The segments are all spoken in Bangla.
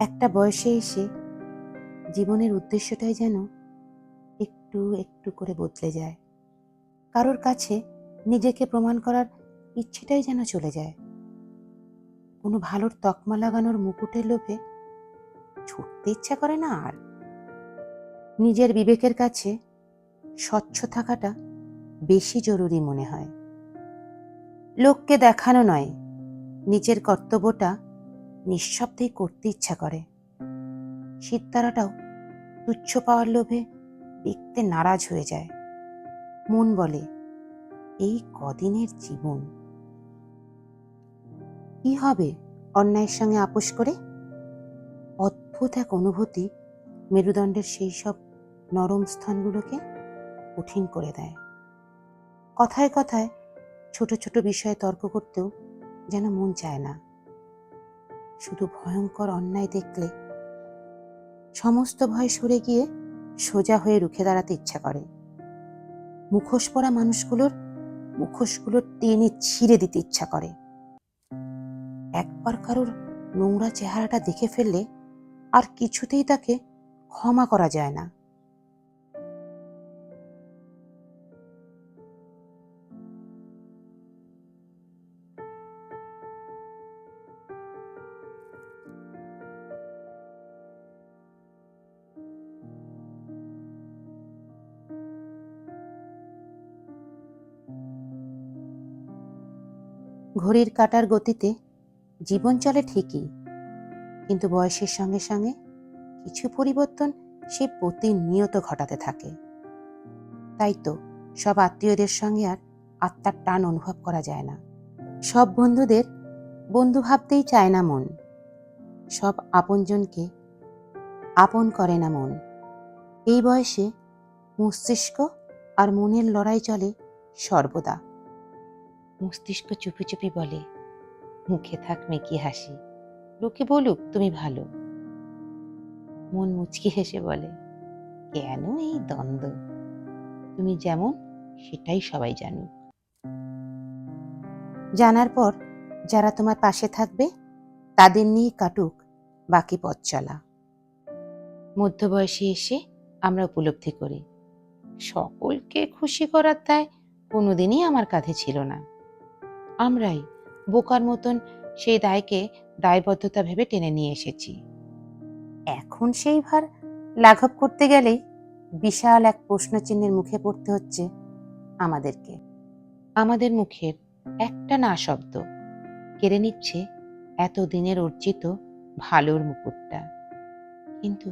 একটা বয়সে এসে জীবনের উদ্দেশ্যটাই যেন একটু একটু করে বদলে যায়। কারোর কাছে নিজেকে প্রমাণ করার ইচ্ছেটাই যেন চলে যায়। কোনো ভালোর তকমা লাগানোর মুকুটের লোভে ছুটতে ইচ্ছা করে না আর। নিজের বিবেকের কাছে স্বচ্ছ থাকাটা বেশি জরুরি মনে হয়। লোককে দেখানো নয়, নিজের কর্তব্যটা নিঃশব্দেই করতে ইচ্ছা করে। শীততারাটাও তুচ্ছ পাওয়ার লোভে দেখতে নারাজ হয়ে যায়। মন বলে, এই কদিনের জীবন। কি হবে অন্যায়ের সঙ্গে আপোষ করে? অদ্ভুত এক অনুভূতি মেরুদণ্ডের সেই সব নরম স্থানগুলোকে কঠিন করে দেয়। কথায় কথায় ছোট ছোট বিষয়ে তর্ক করতেও যেন মন চায় না। শুধু ভয়ঙ্কর অন্যায় দেখলে? সমস্ত ভয় সরে গিয়ে সোজা হয়ে রুখে দাঁড়াতে ইচ্ছা করে। মুখোশ পরা মানুষগুলোর মুখোশগুলো টেনে ছিঁড়ে দিতে ইচ্ছা করে। একবার কারোর নোংরা চেহারাটা দেখে ফেললে আর কিছুতেই তাকে ক্ষমা করা যায় না। ঘড়ির কাটার গতিতে জীবন চলে ঠিকই, কিন্তু বয়সের সঙ্গে সঙ্গে কিছু পরিবর্তন সে প্রতিনিয়ত ঘটাতে থাকে। তাই তো সব আত্মীয়দের সঙ্গে আর আত্মার টান অনুভব করা যায় না। সব বন্ধুদের বন্ধু ভাবতেই চায় না মন। সব আপনজনকে আপন করে না মন। এই বয়সে মস্তিষ্ক আর মনের লড়াই চলে সর্বদা। মস্তিষ্ক চুপি চুপি বলে, মুখে থাক মেকি হাসি। লোকে বলুক তুমি ভালো। মন মুচকি হেসে বলে, কেন এই দ্বন্দ্ব? তুমি যেমন, সেটাই সবাই জানুক। জানার পর, যারা তোমার পাশে থাকবে, তাদের নিয়ে কাটুক বাকি পথ চলা। মধ্যবয়সে এসে আমরা উপলব্ধি করি। সকলকে খুশি করার দায় কোনোদিনই আমার কাঁধে ছিল না। আমরাই বোকার মতন সেই দায়কে দায়বদ্ধতা ভেবে টেনে নিয়ে এসেছি। এখন সেই ভার লাঘব করতে গেলেই বিশাল এক প্রশ্নচিহ্নের মুখে পড়তে হচ্ছে আমাদেরকে। আমাদের মুখের একটা না শব্দ কেড়ে নিচ্ছে এত দিনের অর্জিত ভালোর মুকুটটা। কিন্তু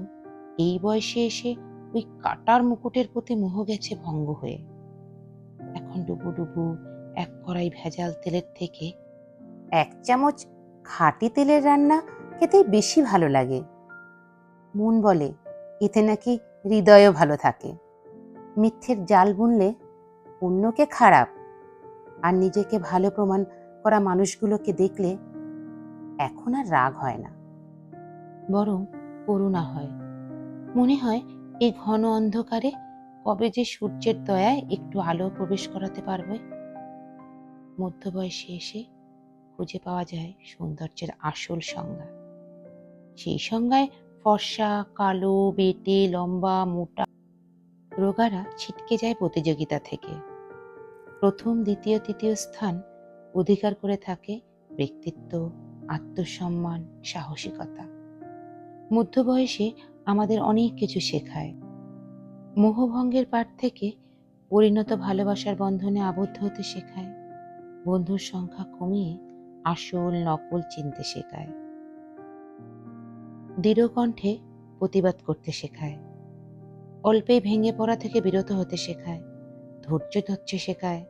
এই বয়সে এসে ওই কাটার মুকুটের প্রতি মোহ গেছে ভঙ্গ হয়ে। এখন ডুবু ডুবু এক কড়াই ভেজাল তেলের থেকে এক চামচ খাঁটি তেলের রান্না খেতেই বেশি ভালো লাগে। মন বলে এতে নাকি হৃদয়ও ভালো থাকে। মিথ্যের জাল বুনলে অন্যকে খারাপ। আর নিজেকে ভালো প্রমাণ করা মানুষগুলোকে দেখলে এখন আর রাগ হয় না। বরং করুণা হয়। মনে হয় এই ঘন অন্ধকারে কবে যে সূর্যের দয়ায় একটু আলো প্রবেশ করাতে পারবে। মধ্যবয়সে এসে খুঁজে পাওয়া যায় সৌন্দর্যের আসল সংজ্ঞা। সেই সংজ্ঞায় ফর্সা, কালো, বেটে, লম্বা, মোটা রোগারা ছিটকে যায় প্রতিযোগিতা থেকে। প্রথম, দ্বিতীয়, তৃতীয় স্থান অধিকার করে থাকে ব্যক্তিত্ব, আত্মসম্মান, সাহসিকতা। মধ্যবয়সে আমাদের অনেক কিছু শেখায়। মোহভঙ্গের পাঠ থেকে পরিণত ভালোবাসার বন্ধনে আবদ্ধ হতে শেখায়। বন্ধুর সংখ্যা কমিয়ে আসল নকল চিনতে শেখায়। দৃঢ় কণ্ঠে প্রতিবাদ করতে শেখায়। অল্পেই ভেঙে পড়া থেকে বিরত হতে শেখায়। ধৈর্য ধরতে শেখায়।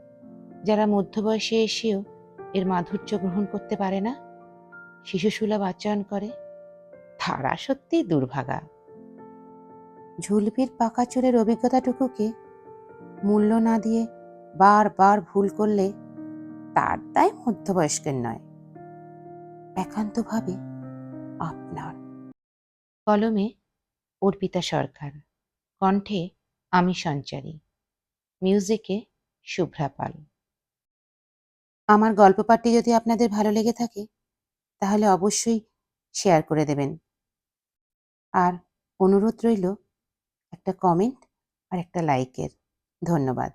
যারা মধ্যবয়সে এসেও এর মাধুর্য গ্রহণ করতে পারে না শিশুসুলভ আচরণ করে। তারা সত্যি দুর্ভাগা। ঝুলপির পাকা চুলের অভিজ্ঞতাটুকুকে মূল্য না দিয়ে বারবার ভুল করলে তার দায় মধ্যবয়স্কের নয়। একান্তভাবে আপনার। কলমে অর্পিতা সরকার। কণ্ঠে আমি সঞ্চারী। মিউজিকে শুভ্রা পাল। আমার গল্প পাঠটি যদি আপনাদের ভালো লেগে থাকে, তাহলে অবশ্যই শেয়ার করে দেবেন। আর অনুরোধ রইল, একটা কমেন্ট আর একটা লাইকের। ধন্যবাদ।